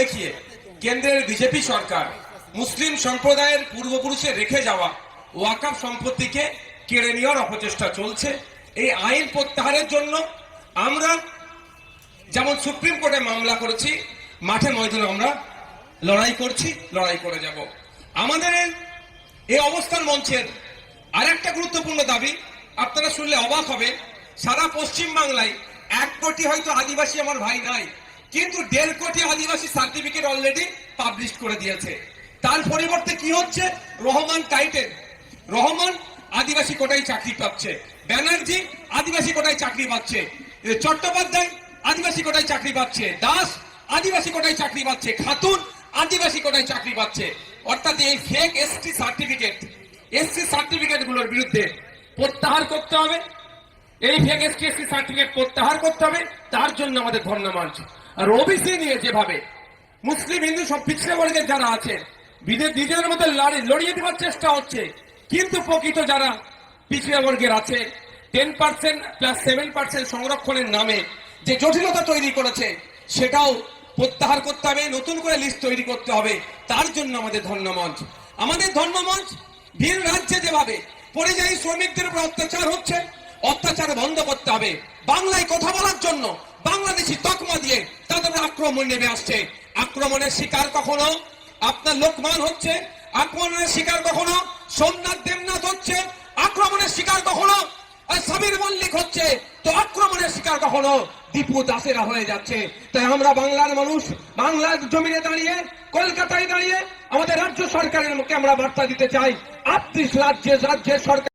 দেখিয়ে কেন্দ্রের বিজেপি সরকার মুসলিম সম্প্রদায়ের পূর্বপুরুষে রেখে যাওয়া ওয়াকাফ সম্পত্তিকে কেড়ে নেওয়ার অপচেষ্টা চলছে। এই আইন প্রত্যাহারের জন্য আমরা যেমন সুপ্রিম কোর্টে মামলা করেছি, মাঠে ময়দানে আমরা লড়াই করছি, লড়াই করে যাব। আমাদের এই অবস্থান মঞ্চের আরেকটা গুরুত্বপূর্ণ দাবি, আপনারা শুনলে অবাক হবে সারা পশ্চিম বাংলায় এক কোটি হয়তো আদিবাসী আমার ভাই নাই। কিন্তু দেড় কোটি আদিবাসী সার্টিফিকেট অলরেডি পাবলিশ করে দিয়েছে। তার পরিবর্তে কি হচ্ছে? রহমান টাইটেল রহমান আদিবাসী কোটায় চাকরি পাচ্ছে। ব্যানার্জি আদিবাসী কোটায় চাকরি পাচ্ছে। চট্টোপাধ্যায় আদিবাসী কোটায় চাকরি পাচ্ছে। দাস আদিবাসী কোটায় চাকরি পাচ্ছে। খাতুন আদিবাসী কোটায় চাকরি পাচ্ছে। অর্থাৎ এই ফেক এসটি সার্টিফিকেট এসসি সার্টিফিকেটগুলোর বিরুদ্ধে প্রত্যাহার করতে হবে। এই ফেক এসটি এসসি সার্টিফিকেট প্রত্যাহার করতে হবে। তার জন্য আমাদের ধর্ণা মঞ্চ আর ওবিসি নিয়ে যেভাবে মুসলিম হিন্দু সব পিছিয়ে বর্গের যারা আছে বিদে- নিজেদের মধ্যে লড়িয়ে দেওয়ার চেষ্টা হচ্ছে। কিন্তু প্রকৃত যারা পিছিয়ে বর্গের আছে ten percent plus seven percent সংরক্ষণের নামে যে জটিলতা তৈরি করেছে, সেটাও প্রত্যাহার করতে হবে, নতুন করে লিস্ট তৈরি করতে হবে। তার জন্য আমাদের ধর্মমঞ্চ। আমাদের ধর্মমঞ্চ ভিন রাজ্যে যেভাবে পরিযায়ী শ্রমিকদের উপর অত্যাচার হচ্ছে, অত্যাচার বন্ধ করতে হবে। বাংলায় কথা বলার জন্য বাংলাদেশি আক্রমণ নেমে আসছে। আক্রমণের শিকার কখনো? আপনার লোকমান হচ্ছে। আক্রমণের শিকার কখনো? সোমনাথ দেবনাথ হচ্ছে। আক্রমণের শিকার কখনো? সাবির মল্লিক হচ্ছে। তো আক্রমণের শিকার কখনো? দীপু দাসেরা হয়ে যাচ্ছে। তাই আমরা বাংলার মানুষ, বাংলার জমিনে দাঁড়িয়ে, কলকাতায় দাঁড়িয়ে আমাদের রাজ্য সরকারের মুখে আমরা বার্তা দিতে চাই। আটত্রিশ রাজ্যের রাজ্যের সরকার